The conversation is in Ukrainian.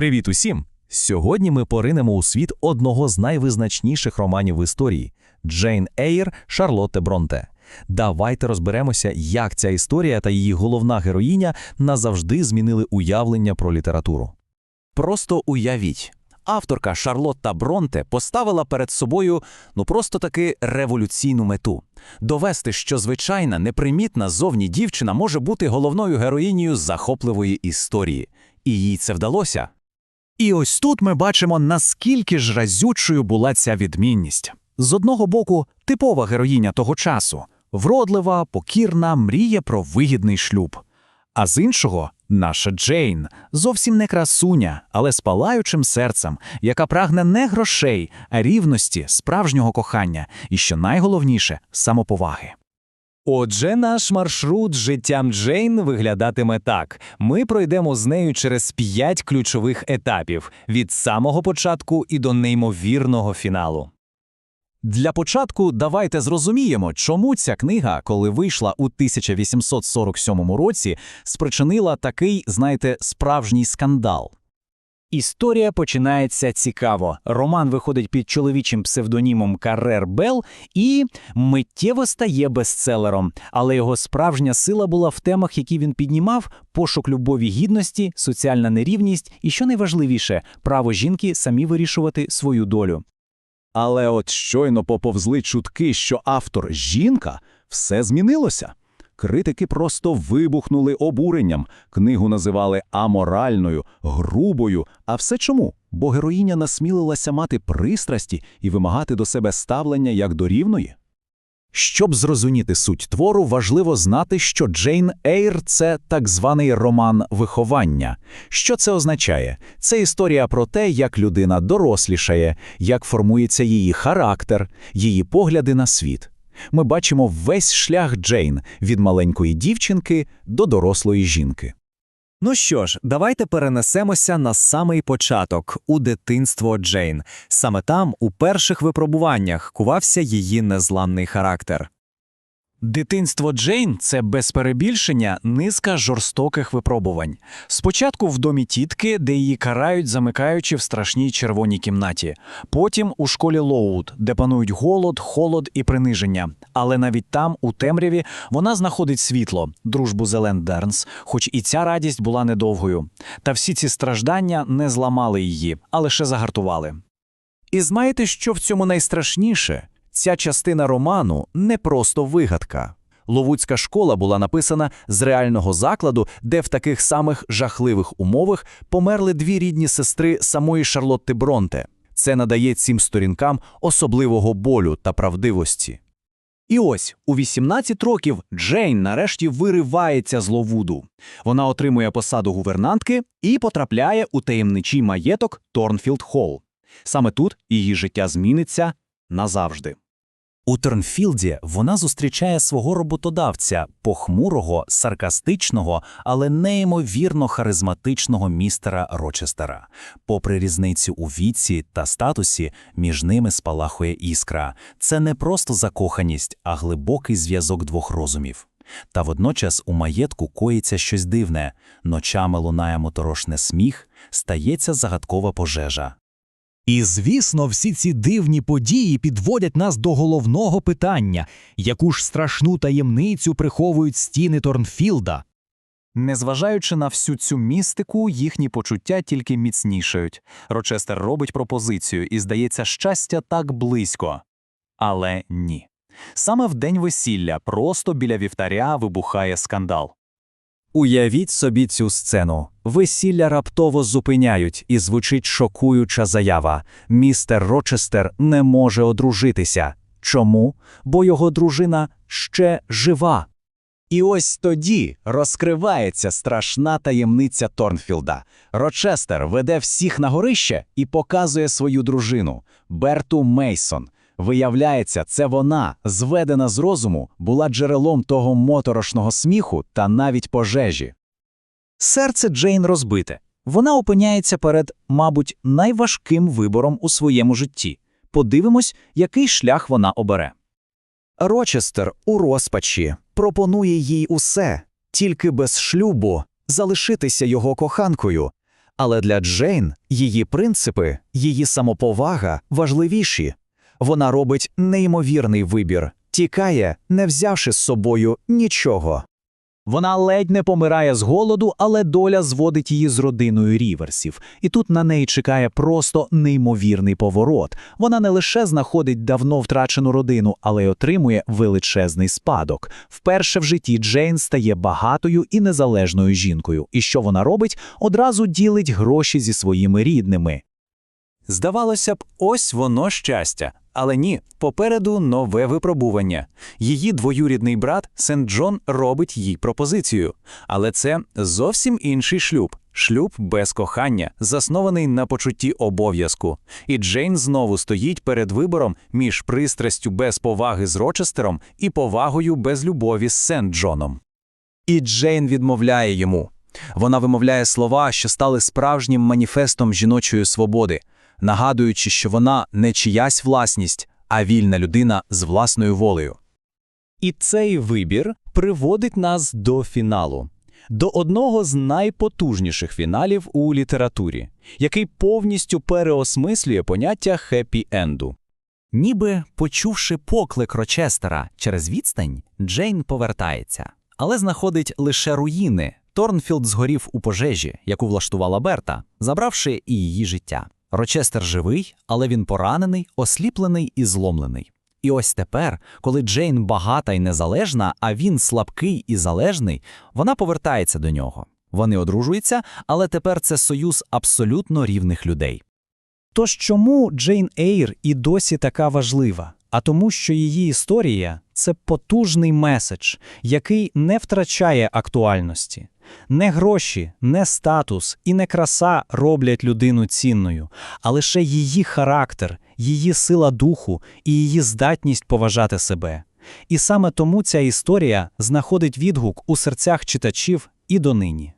Привіт усім! Сьогодні ми поринемо у світ одного з найвизначніших романів в історії Джейн Ейр Шарлотте Бронте. Давайте розберемося, як ця історія та її головна героїня назавжди змінили уявлення про літературу. Просто уявіть. Авторка Шарлотта Бронте поставила перед собою ну просто таки революційну мету довести, що звичайна непримітна зовні дівчина може бути головною героїнею захопливої історії. І їй це вдалося. І ось тут ми бачимо, наскільки ж разючою була ця відмінність. З одного боку, типова героїня того часу, вродлива, покірна, мріє про вигідний шлюб. А з іншого, наша Джейн, зовсім не красуня, але з палаючим серцем, яка прагне не грошей, а рівності, справжнього кохання і, що найголовніше, самоповаги. Отже, наш маршрут з життям Джейн виглядатиме так: ми пройдемо з нею через п'ять ключових етапів від самого початку і до неймовірного фіналу. Для початку давайте зрозуміємо, чому ця книга, коли вийшла у 1847 році, спричинила такий, знаєте, справжній скандал. Історія починається цікаво. Роман виходить під чоловічим псевдонімом Каррер Белл і миттєво стає бестселером. Але його справжня сила була в темах, які він піднімав: пошук любові гідності, соціальна нерівність і, що найважливіше, право жінки самі вирішувати свою долю. Але от щойно поповзли чутки, що автор жінка, все змінилося. Критики просто вибухнули обуренням. Книгу називали аморальною, грубою. А все чому? Бо героїня насмілилася мати пристрасті і вимагати до себе ставлення як до рівної. Щоб зрозуміти суть твору, важливо знати, що Джейн Ейр це так званий роман виховання. Що це означає? Це історія про те, як людина дорослішає, як формується її характер, її погляди на світ. Ми бачимо весь шлях Джейн від маленької дівчинки до дорослої жінки. Ну що ж, давайте перенесемося на самий початок у дитинство Джейн. Саме там, у перших випробуваннях, кувався її незламний характер. Дитинство Джейн це без перебільшення низка жорстоких випробувань. Спочатку в домі тітки, де її карають, замикаючи в страшній червоній кімнаті. Потім у школі Лоуд, де панують голод, холод і приниження. Але навіть там, у темряві, вона знаходить світло, дружбу Зелен Дернс, хоч і ця радість була недовгою. Та всі ці страждання не зламали її, а лише загартували. І знаєте, що в цьому найстрашніше? Ця частина роману не просто вигадка. Ловуцька школа була написана з реального закладу, де в таких самих жахливих умовах померли дві рідні сестри самої Шарлотти Бронте. Це надає цим сторінкам особливого болю та правдивості. І ось у 18 років Джейн нарешті виривається з Ловуду. Вона отримує посаду гувернантки і потрапляє у таємничий маєток Торнфілд Холл. Саме тут її життя зміниться назавжди. У Торнфілді вона зустрічає свого роботодавця, похмурого, саркастичного, але неймовірно харизматичного містера Рочестера. Попри різницю у віці та статусі, між ними спалахує іскра. Це не просто закоханість, а глибокий зв'язок двох розумів. Та водночас у маєтку коїться щось дивне ночами лунає моторошне сміх, стається загадкова пожежа. І, звісно, всі ці дивні події підводять нас до головного питання, яку ж страшну таємницю приховують стіни Торнфілда. Незважаючи на всю цю містику, їхні почуття тільки міцнішають. Рочестер робить пропозицію і, здається, щастя так близько. Але ні. Саме в день весілля, просто біля вівтаря, вибухає скандал. Уявіть собі цю сцену. Весілля раптово зупиняють, і звучить шокуюча заява. Містер Рочестер не може одружитися. Чому? Бо його дружина ще жива. І ось тоді розкривається страшна таємниця Торнфілда. Рочестер веде всіх на горище і показує свою дружину Берту Мейсон. Виявляється, це вона, зведена з розуму, була джерелом того моторошного сміху та навіть пожежі. Серце Джейн розбите. Вона опиняється перед, мабуть, найважким вибором у своєму житті. Подивимось, який шлях вона обере. Рочестер у розпачі пропонує їй усе, тільки без шлюбу, залишитися його коханкою. Але для Джейн її принципи, її самоповага важливіші. Вона робить неймовірний вибір, тікає, не взявши з собою нічого. Вона ледь не помирає з голоду, але доля зводить її з родиною ріверсів. І тут на неї чекає просто неймовірний поворот. Вона не лише знаходить давно втрачену родину, але й отримує величезний спадок. Вперше в житті Джейн стає багатою і незалежною жінкою. І що вона робить? Одразу ділить гроші зі своїми рідними. Здавалося б, ось воно щастя. Але ні, попереду нове випробування. Її двоюрідний брат Сент Джон робить їй пропозицію. Але це зовсім інший шлюб. Шлюб без кохання, заснований на почутті обов'язку. І Джейн знову стоїть перед вибором між пристрастю без поваги з Рочестером і повагою без любові з Сент Джоном. І Джейн відмовляє йому. Вона вимовляє слова, що стали справжнім маніфестом жіночої свободи, нагадуючи, що вона не чиясь власність, а вільна людина з власною волею. І цей вибір приводить нас до фіналу, до одного з найпотужніших фіналів у літературі, який повністю переосмислює поняття хеппі-енду. Ніби почувши поклик Рочестера через відстань, Джейн повертається, але знаходить лише руїни. Торнфілд згорів у пожежі, яку влаштувала Берта, забравши і її життя. Рочестер живий, але він поранений, осліплений і зломлений. І ось тепер, коли Джейн багата і незалежна, а він слабкий і залежний, вона повертається до нього. Вони одружуються, але тепер це союз абсолютно рівних людей. Тож чому Джейн Ейр і досі така важлива? А тому, що її історія це потужний меседж, який не втрачає актуальності. Не гроші, не статус і не краса роблять людину цінною, а лише її характер, її сила духу і її здатність поважати себе. І саме тому ця історія знаходить відгук у серцях читачів і донині.